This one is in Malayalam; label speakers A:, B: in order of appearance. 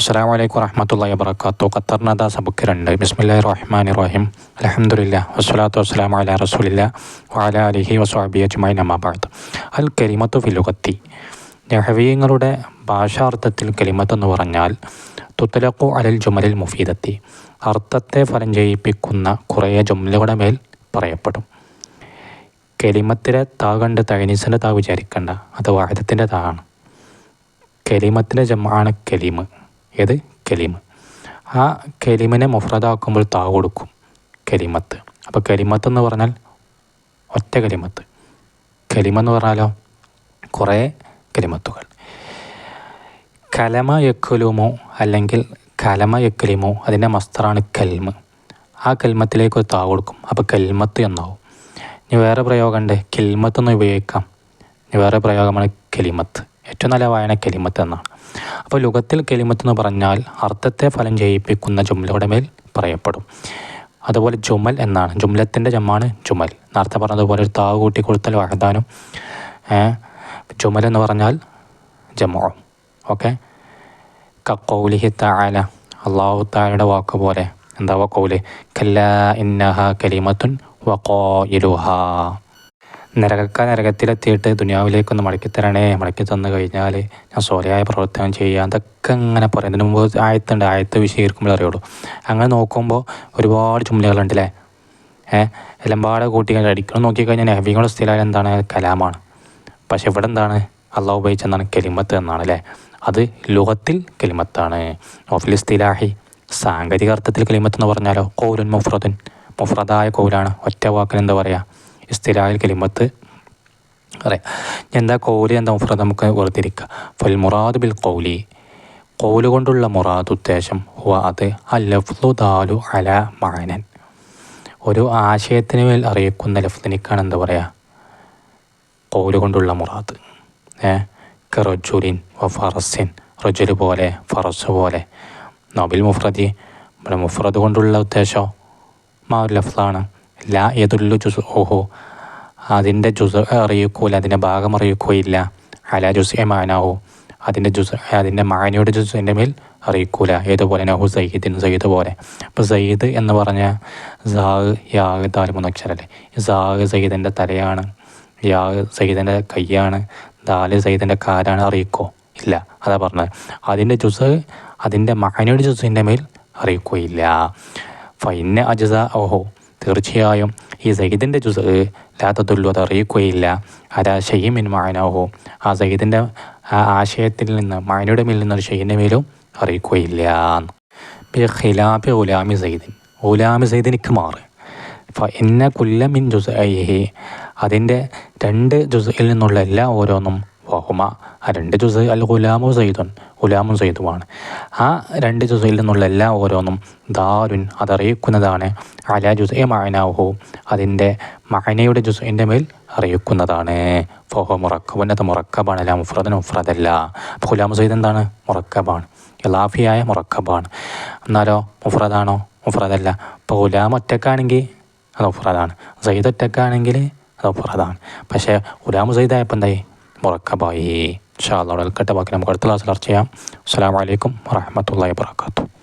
A: അസ്സാം വലൈക്കും വറഹമത്തല്ലാ വർക്കാത്തു ഖത്തർനാഥ സബുക്ക് രണ്ട്. ബിസ്മില്ലാ റഹ്മാൻ റഹീം. അലഹമുല്ല വസ്സലാത്തു വസ്സലാം അല റസൂലില്ല വാല അലിഹി വസ്വാബി അജ്മായി നമാബാദ് അൽ കലിമത്തു ഫിലുഖത്തി നെഹവീങ്ങളുടെ ഭാഷാർത്ഥത്തിൽ കലിമത്ത് എന്ന് പറഞ്ഞാൽ തുത്തലക്കു അലൽ ജുമലിൽ മുഫീദത്തി. അർത്ഥത്തെ ഫലം ചെയ്യിപ്പിക്കുന്ന കുറേ ജുമലുകളുടെ മേൽ പറയപ്പെടും. കലിമത്തിലെ താ കണ്ട് തൈനീസിന്റെ താ വിചാരിക്കണ്ട. അത് താ ആണ്. കലിമത്തിന്റെ ജമാണ് കലീമ് ഏത്? കലീമ് ആ കലീമിനെ മുഫ്രദാക്കുമ്പോൾ താ കൊടുക്കും. കലിമത്ത് അപ്പോൾ കലിമത്ത് എന്ന് പറഞ്ഞാൽ ഒറ്റ കലിമത്ത് കലിമെന്ന് പറഞ്ഞാലോ? കുറേ കലിമത്തുകൾ കലമ യക്കുലുമോ അല്ലെങ്കിൽ കലമ യക്കലിമോ അതിന്റെ മസ്തറാണ് കൽമ്. ആ കൽമത്തിലേക്ക് ഒരു താ കൊടുക്കും. അപ്പോൾ കൽമത്ത് എന്നാവും. ഇനി വേറെ പ്രയോഗമുണ്ട്. കിൽമത്ത് എന്ന് ഉപയോഗിക്കാം. ഇനി വേറെ പ്രയോഗമാണ് കലിമത്ത്. ഏറ്റവും നല്ല വായന കലിമത്ത് എന്നാണ്. അപ്പോൾ ലുഗത്തിൽ കലിമത്ത് എന്ന് പറഞ്ഞാൽ അർത്ഥത്തെ ഫലം ചെയ്യിപ്പിക്കുന്ന ജുമലയുടെ മേൽ പറയപ്പെടും. അതുപോലെ ജുമൽ എന്നാണ്. ജുമലത്തിന്റെ ജമ്മാണ് ജുമൽ. നേരത്തെ പറഞ്ഞതുപോലെ ഒരു താവ് കൂട്ടി കൊടുത്താൽ വഹദാനും ജുമൽ എന്ന് പറഞ്ഞാൽ ജമോ ഓക്കെ? കൗലിഹി താല അള്ളാഹു താലയുടെ വാക്ക് പോലെ. എന്താ കൗൽ കല്ല ഇന്നഹ കലിമത്തുൻ വക്കോയിലുഹ നരകക്ക നരകത്തിലെത്തിയിട്ട് ദുനിയാവിലേക്കൊന്ന് മടക്കി തരണേ മടക്കി തന്നു കഴിഞ്ഞാൽ ഞാൻ സോലയായ പ്രവർത്തനം ചെയ്യുക അതൊക്കെ അങ്ങനെ പറയും. ഇതിനു മുമ്പ് ആയത്തുണ്ട്. ആയത്ത് വിശീകരിക്കുമ്പോൾ അറിയുള്ളൂ. അങ്ങനെ നോക്കുമ്പോൾ ഒരുപാട് ചുമലുകളുണ്ട് അല്ലേ ഏഹ് എല്ലാംപാട് കൂട്ടി കഴിഞ്ഞാൽ അടിക്കണം നോക്കിക്കഴിഞ്ഞാൽ നഹബിങ്ങളുടെ സ്ഥിരം എന്താണ്? കലാമാണ്. പക്ഷെ ഇവിടെ എന്താണ്? അള്ളാഹ് ഉപയോഗിച്ചെന്താണ് കെലിമത്ത് എന്നാണ് അല്ലേ? അത് ലോകത്തിൽ കെലിമത്താണ്. ഓഫിൽ സ്ഥിലാഹി സാങ്കേതിക അർത്ഥത്തിൽ കെലിമത്ത് എന്ന് പറഞ്ഞാലോ? കോലുൻ മുഫ്രദുൻ. മുഫ്രദായ കോലാണ് ഒറ്റ വാക്കിന് എന്താ പറയുക ഇസ്തിലാഹിൽ കലിമത്ത്. അറിയാം എന്താ കോലി എന്താ മുഫ്രദ്? നമുക്ക് വേർതിരിക്കുക ഫൽ മുറാദ് ബിൽ കോലി കോലു കൊണ്ടുള്ള മുറാദ് ഉദ്ദേശം ഹുവ അത് അല്ലഫ്ലു ദാലു അല മാനൻ ഒരു ആശയത്തിന് മേൽ അറിയിക്കുന്ന ലഫ്ലിനിക്കാണ് എന്താ പറയുക കോലു കൊണ്ടുള്ള മുറാദ്. ഏ? റജുലിൻ വ ഫറസിൻ. റജുൽ പോലെ ഫറസ് പോലെ. നോബിൽ മുഫ്രദി നമ്മുടെ മുഫ്രദ് കൊണ്ടുള്ള ഉദ്ദേശം മാ ലഫ്ലാണ് ലാ ഏതുള്ളു ജുസ് ഓഹോ അതിന്റെ ജുസ് അറിയിക്കൂല അതിന്റെ ഭാഗം അറിയിക്കുകയില്ല. അല ജുസ് എ മാനാഹോ. അതിന്റെ ജുസ് അതിന്റെ മാനയുടെ ജുസിന്റെ മേൽ അറിയിക്കൂല. ഏതുപോലെ നഹു സയ്യിദിൻ സയ്യിദ് പോലെ. അപ്പോൾ സയ്യിദ് എന്ന് പറഞ്ഞ സാഹ് യാഗ് താൽ മൂന്നക്ഷരല്ലേ സാഹ് സയ്യിദിന്റെ തലയാണ്. യാഗ് സയ്യിദിന്റെ കൈയാണ്. ദാൽ സയ്യിദിന്റെ കാലാണ് അറിയിക്കോ? ഇല്ല. അതാ പറഞ്ഞത്. അതിന്റെ ജുസ് അതിന്റെ മാനയുടെ ജുസിന്റെ മേൽ അറിയിക്കുകയില്ല. ഫൈന അജസ ഓഹോ തീർച്ചയായും ഈ സഹിദിന്റെ ജുസ് ലാത്തതുല്ലു അത് അറിയിക്കുകയില്ല. അതാ ഷെയ്മിൻ മായനാഹോ ആ സഹിദിന്റെ ആശയത്തിൽ നിന്ന് മായനയുടെ മേലിൽ നിന്നൊരു ഷെയ്യിന്റെ മേലും അറിയിക്കുകയില്ല. ഖിലാബി ഉലാമി സയ്യിദിൻ. ഉലാമി സൈദിനിക്ക് മാറ്. എന്ന കുല്ലമിൻ ജുസ് അതിന്റെ രണ്ട് ജുസയിൽ നിന്നുള്ള എല്ലാ ഓരോന്നും വഹുമ ആ രണ്ട് ജുസ് അൽ ഗുലാമോ സയ്യിദുൻ ഗുലാമും സയ്യിദുമാണ്. ആ രണ്ട് ജുസയിൽ നിന്നുള്ള എല്ലാ ഓരോന്നും ദാരുൻ അതറിയിക്കുന്നതാണ്. അല ജുസെ മായനാഹു അതിന്റെ മായനയുടെ ജുസൈന്റെ മേൽ അറിയിക്കുന്നതാണ്. ഫോഹോ മുറക്കബൻ അത് മുറക്കബാണ്. അല്ല മുഫ്രദൻ മുഫ്രദല്ല. അപ്പോൾ ഗുലാമു സയ്യിദ് എന്താണ്? മുറക്കബാണ്. ലാഫിയായ മുറക്കബാണ്. എന്നാലോ മുഫ്രദാണോ? മുഫ്രദല്ല. അപ്പോൾ ഗുലാം ഒറ്റക്കാണെങ്കിൽ അത് മുഫ്രദാണ്. സയ്യിദ് ഒറ്റക്കാണെങ്കിൽ അത് മുഫ്രദാണ്. പക്ഷേ ഗുലാമു സയ്യിദായപ്പോൾ എന്തായി? مركبة. إن شاء الله الكتاب كلام قرطلة سلرتيا السلام عليكم ورحمة الله وبركاته.